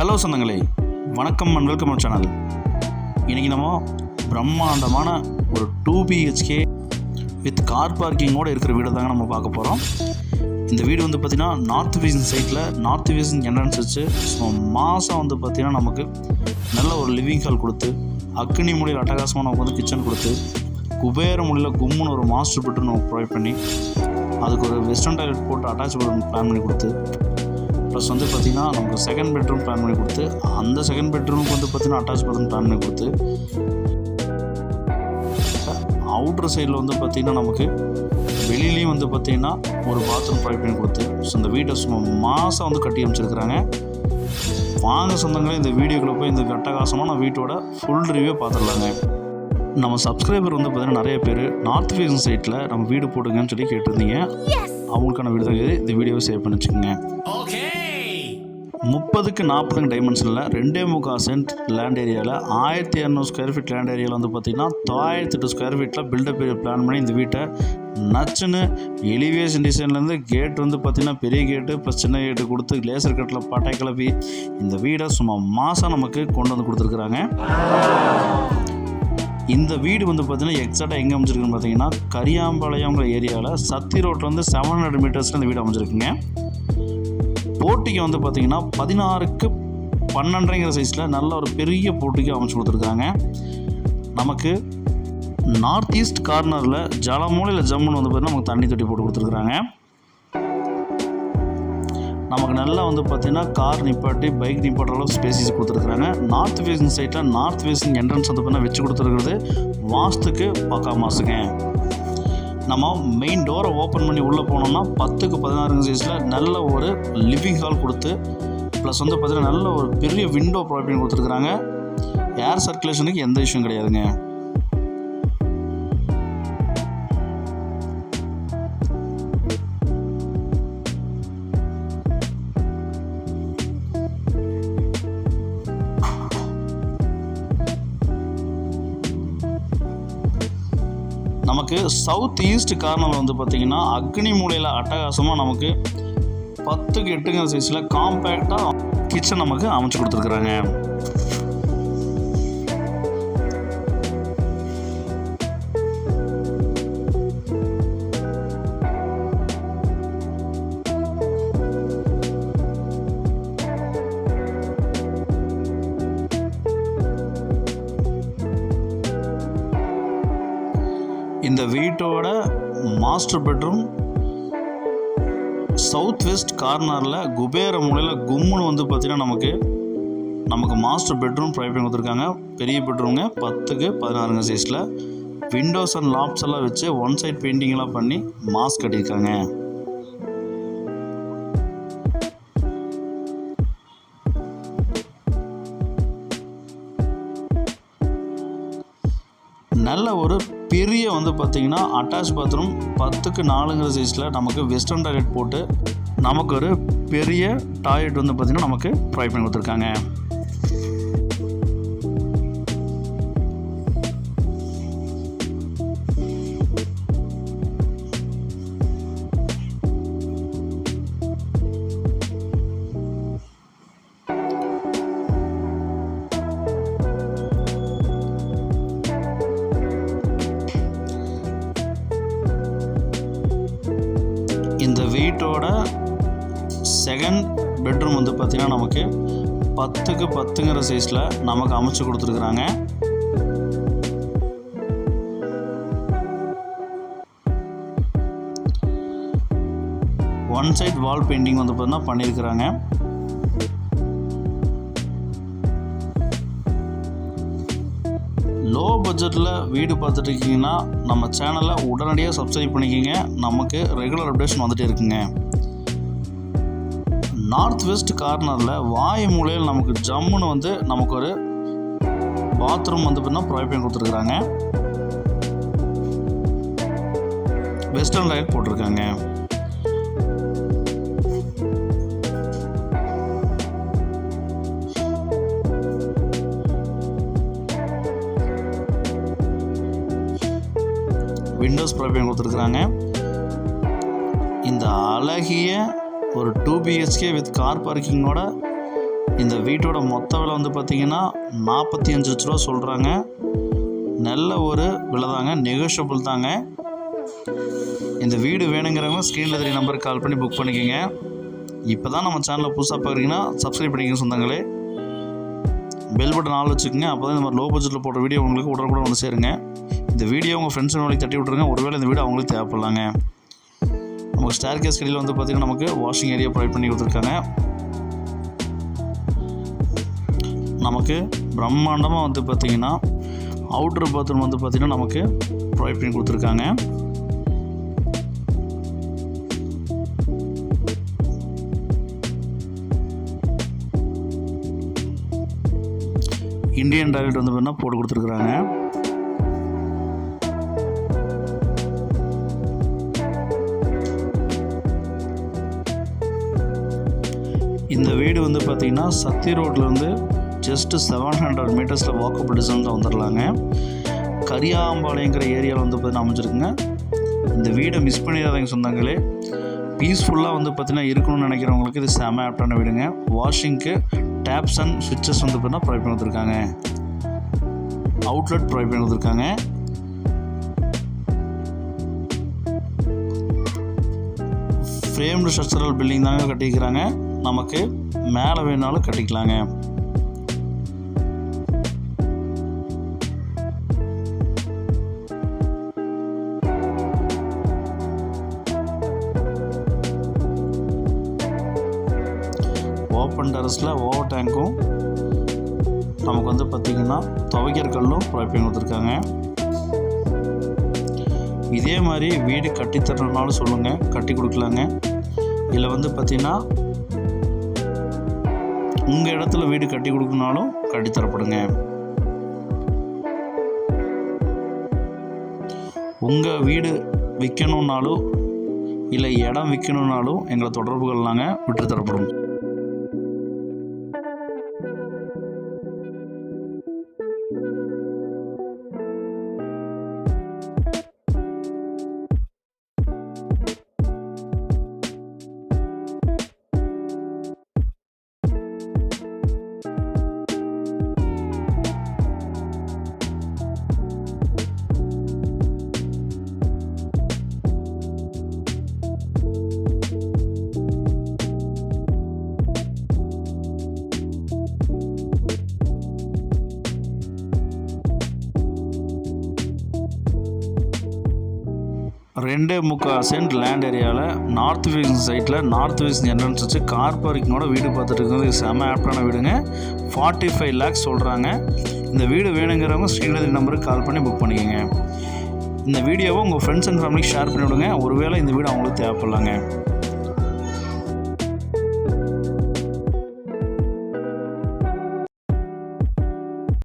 Hello சொந்தங்களே. வணக்கம் and welcome channel இன்றைக்கி நம்ம பிரம்மாண்டமான ஒரு டூ பிஹெச்கே வித் கார் பார்க்கிங்கோடு இருக்கிற வீடு தாங்க நம்ம பார்க்க போகிறோம் இந்த வீடு வந்து பார்த்திங்கன்னா நார்த் வீசன் சைட்டில் நார்த் வீசன் என்ட்ரன்ஸ் வச்சு ஸோ மாதம் வந்து பார்த்திங்கன்னா நமக்கு நல்ல ஒரு லிவிங் ஹால் கொடுத்து அக்னி மொழியில் அட்டகாசமாக நமக்கு வந்து கிச்சன் கொடுத்து குபேர மொழியில் கும்முன்னு ஒரு மாஸ்டர் பெட்ரூம் நம்ம ப்ரொவைட் பண்ணி அதுக்கு ஒரு வெஸ்டர்ன் டாய்லெட் போட்டு அட்டாச் பெட்ரூம் பிளான் பண்ணி கொடுத்து ப்ளஸ் வந்து பார்த்திங்கன்னா நமக்கு செகண்ட் பெட்ரூம் பிளான் பண்ணி கொடுத்து அந்த செகண்ட் பெட்ரூமுக்கு வந்து பார்த்திங்கன்னா அட்டாச் பெட்ரூம் பிளான் பண்ணி கொடுத்து அவுட்டர் சைடில் வந்து பார்த்திங்கன்னா நமக்கு வெளியிலையும் வந்து பார்த்திங்கன்னா ஒரு பாத்ரூம் ப்ரொவைட் பண்ணி கொடுத்து ஸோ இந்த வீட்டை சும்மா மாதம் வந்து கட்டி அமைச்சிருக்கிறாங்க. வாங்க சொந்தங்களே இந்த வீடியோக்குள்ளே போய் இந்த கட்டகாசமான வீட்டோட ஃபுல் ரிவ்யூ பார்த்துடலாங்க. நம்ம சப்ஸ்கிரைபர் வந்து பார்த்திங்கன்னா நிறைய பேர் நார்த் ஃபேசன் சைட்டில் நம்ம வீடு போடுங்கன்னு சொல்லி கேட்டிருந்தீங்க. அவங்களுக்கான வீடு தான் இது. இந்த வீடியோவை சேவ் பண்ணி வச்சுக்கோங்க. முப்பதுக்கு நாற்பதுங்க டைமென்ஷனில் ரெண்டே முக்கால் சென்ட் லேண்ட் ஏரியாவில் ஆயிரத்தி இரநூறு ஸ்கொயர் ஃபீட் லேண்ட் ஏரியாவில் வந்து பார்த்திங்கன்னா தொள்ளாயிரத்தி எட்டு ஸ்கொயர் ஃபீட்டில் பில்டப் பிளான் பண்ணி இந்த வீட்டை நச்சுன்னு எலிவேஷன் டிசைன்லேருந்து கேட் வந்து பார்த்திங்கன்னா பெரிய கேட்டு ப்ளஸ் சின்ன கேட்டு கொடுத்து லேசர் கட்டில் பட்டை கிளப்பி இந்த வீடை சும்மா மாதம் நமக்கு கொண்டு வந்து கொடுத்துருக்குறாங்க. இந்த வீடு வந்து பார்த்திங்கன்னா எக்ஸாக்டாக எங்கே அமைஞ்சிருக்குன்னு பார்த்தீங்கன்னா கரியாம்பாளையங்கிற ஏரியாவில் சத்தி ரோட்டில் வந்து செவன் ஹண்ட்ரட் மீட்டர்ஸில் இந்த வீடு அமைஞ்சிருக்குங்க. போட்டிக்கு வந்து பார்த்தீங்கன்னா பதினாறுக்கு பன்னெண்டுங்கிற சைஸில் நல்ல ஒரு பெரிய போட்டிக்கு அமைச்சு கொடுத்துருக்காங்க. நமக்கு நார்த் ஈஸ்ட் கார்னரில் ஜலமூலையில் ஜம்முன்னு வந்து பார்த்தீங்கன்னா நமக்கு தண்ணி தொட்டி போட்டு கொடுத்துருக்குறாங்க நமக்கு நல்லா வந்து பார்த்தீங்கன்னா கார் நிப்பாட்டி பைக் நிப்பாட்டுற அளவுக்கு ஸ்பேசிஸ் கொடுத்துருக்குறாங்க நார்த் ஃபேஸிங் சைட்டில் நார்த் ஃபேஸிங் என்ட்ரன்ஸ் வந்து பார்த்தீங்கன்னா வச்சு கொடுத்துருக்குறது வாஸ்துக்கு பக்கா மாசுங்க. நம்ம மெயின் டோரை ஓப்பன் பண்ணி உள்ளே போனோம்னா பத்துக்கு பதினாறுங்க சைஸில் நல்ல ஒரு லிவிங் ஹால் கொடுத்து ப்ளஸ் வந்து பார்த்திங்கன்னா நல்ல ஒரு பெரிய விண்டோ ப்ரொவைட் பண்ணி கொடுத்துருக்குறாங்க. ஏர் சர்க்குலேஷனுக்கு எந்த இஷ்யூம் கிடையாதுங்க. நமக்கு சவுத் ஈஸ்ட் கார்னர் வந்து பார்த்திங்கன்னா அக்னி மூலையில் அட்டகாசமாக நமக்கு பத்துக்கு எட்டுங்கிற சைஸில் காம்பேக்டாக கிச்சன் நமக்கு அமைச்சு கொடுத்துருக்குறாங்க. இந்த வீட்டோட மாஸ்டர் பெட்ரூம் சவுத் வெஸ்ட் கார்னரில் குபேர மூலையில் கும்முன்னு வந்து பார்த்திங்கன்னா நமக்கு நமக்கு மாஸ்டர் பெட்ரூம் ப்ரொவைட் பண்ணி கொடுத்துருக்காங்க. பெரிய பெட்ரூம்ங்க பத்துக்கு பதினாறுங்க சைஸில் விண்டோஸ் அண்ட் லாப்ஸ் எல்லாம் வச்சு ஒன் சைட் பெயிண்டிங்லாம் பண்ணி மாஸ்க் கட்டியிருக்காங்க. பெரிய வந்து பார்த்திங்கன்னா அட்டாச் பாத்ரூம் பத்துக்கு நாலுங்கிற சைஸில் நமக்கு வெஸ்டர்ன் டாய்லெட் போட்டு நமக்கு ஒரு பெரிய டாய்லெட் வந்து பார்த்திங்கன்னா நமக்கு ப்ரொவைட் பண்ணி கொடுத்துருக்காங்க. இந்த வீட்டோட செகண்ட் பெட்ரூம் வந்து பார்த்திங்கன்னா நமக்கு பத்துக்கு பத்துங்கிற சைஸில் நமக்கு அமைச்சு கொடுத்துருக்குறாங்க. ஒன் சைட் வால் பெயிண்டிங் வந்து பார்த்தீங்கன்னா பண்ணியிருக்கிறாங்க. லோ பட்ஜெட்டில் வீடு பார்த்துட்டு இருக்கீங்கன்னா நம்ம சேனலை உடனடியாக சப்ஸ்கிரைப் பண்ணிக்கோங்க. நமக்கு ரெகுலர் அப்டேஷன் வந்துகிட்டே இருக்குங்க. நார்த் வெஸ்ட் கார்னரில் வாய் மூலையில் நமக்கு ஜம்முன்னு வந்து நமக்கு ஒரு பாத்ரூம் வந்து பார்த்தீங்கன்னா ப்ரொவைட் பண்ணி கொடுத்துருக்குறாங்க. வெஸ்டர்ன் லைட் போட்டிருக்காங்க. விண்டோஸ் ப்ரொவைட் கொடுத்துருக்குறாங்க. இந்த அழகிய ஒரு டூ பிஹெச்கே வித் கார் பார்க்கிங்கோட இந்த வீட்டோட மொத்த விலை வந்து பார்த்திங்கன்னா நாற்பத்தி அஞ்சு லட்ச ரூபா சொல்கிறாங்க நல்ல ஒரு விலை தாங்க நெகோஷியபிள் தாங்க. இந்த வீடு வேணுங்கிறவங்க ஸ்க்ரீனில் தெரிய நம்பருக்கு கால் பண்ணி புக் பண்ணிக்கோங்க. இப்போ தான் நம்ம சேனலை புதுசாக பார்க்குறீங்கன்னா சப்ஸ்கிரைப் பண்ணிக்கங்க சொந்தங்களே. பெல் பட்டன் ஆள் வச்சுக்கோங்க அப்போ தான் இந்த மாதிரி லோ பட்ஜெட்டில் போடுற வீடியோ உங்களுக்கு உடனுக்குடன் வந்து சேருங்க. இந்த வீடியோ உங்கள் ஃப்ரெண்ட்ஸ் வேலைக்கு தட்டி விட்ருங்க ஒருவேளை இந்த வீடு அவங்களுக்கு தேவைப்படலாங்க. நமக்கு ஸ்டேர் கேஸ் கடையில் வந்து பார்த்திங்கன்னா நமக்கு வாஷிங் ஏரியா ப்ரொவைட் பண்ணி கொடுத்துருக்காங்க. நமக்கு பிரம்மாண்டமாக வந்து பார்த்திங்கன்னா அவுட்டர் பாத்ரூம் வந்து பார்த்திங்கன்னா நமக்கு ப்ரொவைட் பண்ணி கொடுத்துருக்காங்க. இந்தியன் டாய்லெட் வந்து பார்த்தீங்கன்னா போட்டு கொடுத்துருக்குறாங்க. இந்த வீடு வந்து பார்த்திங்கன்னா சத்தி ரோட்லேருந்து ஜஸ்ட்டு செவன் ஹண்ட்ரட் மீட்டர்ஸில் வாக்கபிள் டிஸ்டன்ஸில் வந்துடலாங்க கரியாம்பாளையங்கிற ஏரியாவில் வந்து பார்த்தீங்கன்னா அமைஞ்சிருக்குங்க. இந்த வீடை மிஸ் பண்ணிடாதீங்க சொந்தங்களே. பீஸ்ஃபுல்லாக வந்து பார்த்தீங்கன்னா இருக்கணும்னு நினைக்கிறவங்களுக்கு இது செம ஆப்டான வீடுங்க. வாஷிங்க்கு டேப்ஸ் அண்ட் சுவிட்சஸ் வந்து பார்த்தீங்கன்னா ப்ரொவைட் பண்ணி கொடுத்துருக்காங்க. அவுட்லெட் ப்ரொவைட் பண்ணி கொடுத்துருக்காங்க. ஃப்ரேம்டு ஸ்ட்ரக்சரல் பில்டிங் தாங்க கட்டிக்கிறாங்க நமக்கு மேலே வேணாலும் கட்டிக்கலாங்க. ஓப்பன் டெரஸில் ஓவர் டேங்க்கும் நமக்கு வந்து பார்த்திங்கன்னா துவைக்கிற கல்லும் ப்ரொவைட் கொடுத்துருக்காங்க. இதே மாதிரி வீடு கட்டித்தரனாலும் சொல்லுங்கள் கட்டி கொடுக்கலாங்க. இதில் வந்து பார்த்திங்கன்னா உங்கள் இடத்துல வீடு கட்டி கொடுக்கணுனாலும் கட்டித்தரப்படுங்க உங்கள் வீடு விற்கணுன்னாலும் இல்லை இடம் விற்கணுன்னாலும் எங்களை தொடர்பு கொள்ளலாங்க விட்டு ரெண்டே முக்கால் சென்ட் லேண்ட் ஏரியாவில் நார்த் ஃபேஸிங் சைட்டில் நார்த் ஃபேஸிங் என்ட்ரன்ஸ் வச்சு கார் பார்க்கிங்கோட வீடு பார்த்துட்டு இருக்கிறது. செம ஆப்டான வீடுங்க. ஃபார்ட்டி ஃபைவ் லேக்ஸ் சொல்கிறாங்க இந்த வீடு வேணுங்கிறவங்க ஸ்ரீநதி நம்பருக்கு கால் பண்ணி புக் பண்ணிக்கோங்க. இந்த வீடியோவை உங்கள் ஃப்ரெண்ட்ஸ் அண்ட் ஃபேமிலிக்கு ஷேர் பண்ணி விடுங்க ஒருவேளை இந்த வீடு அவங்களுக்கு தேவைப்படலாங்க.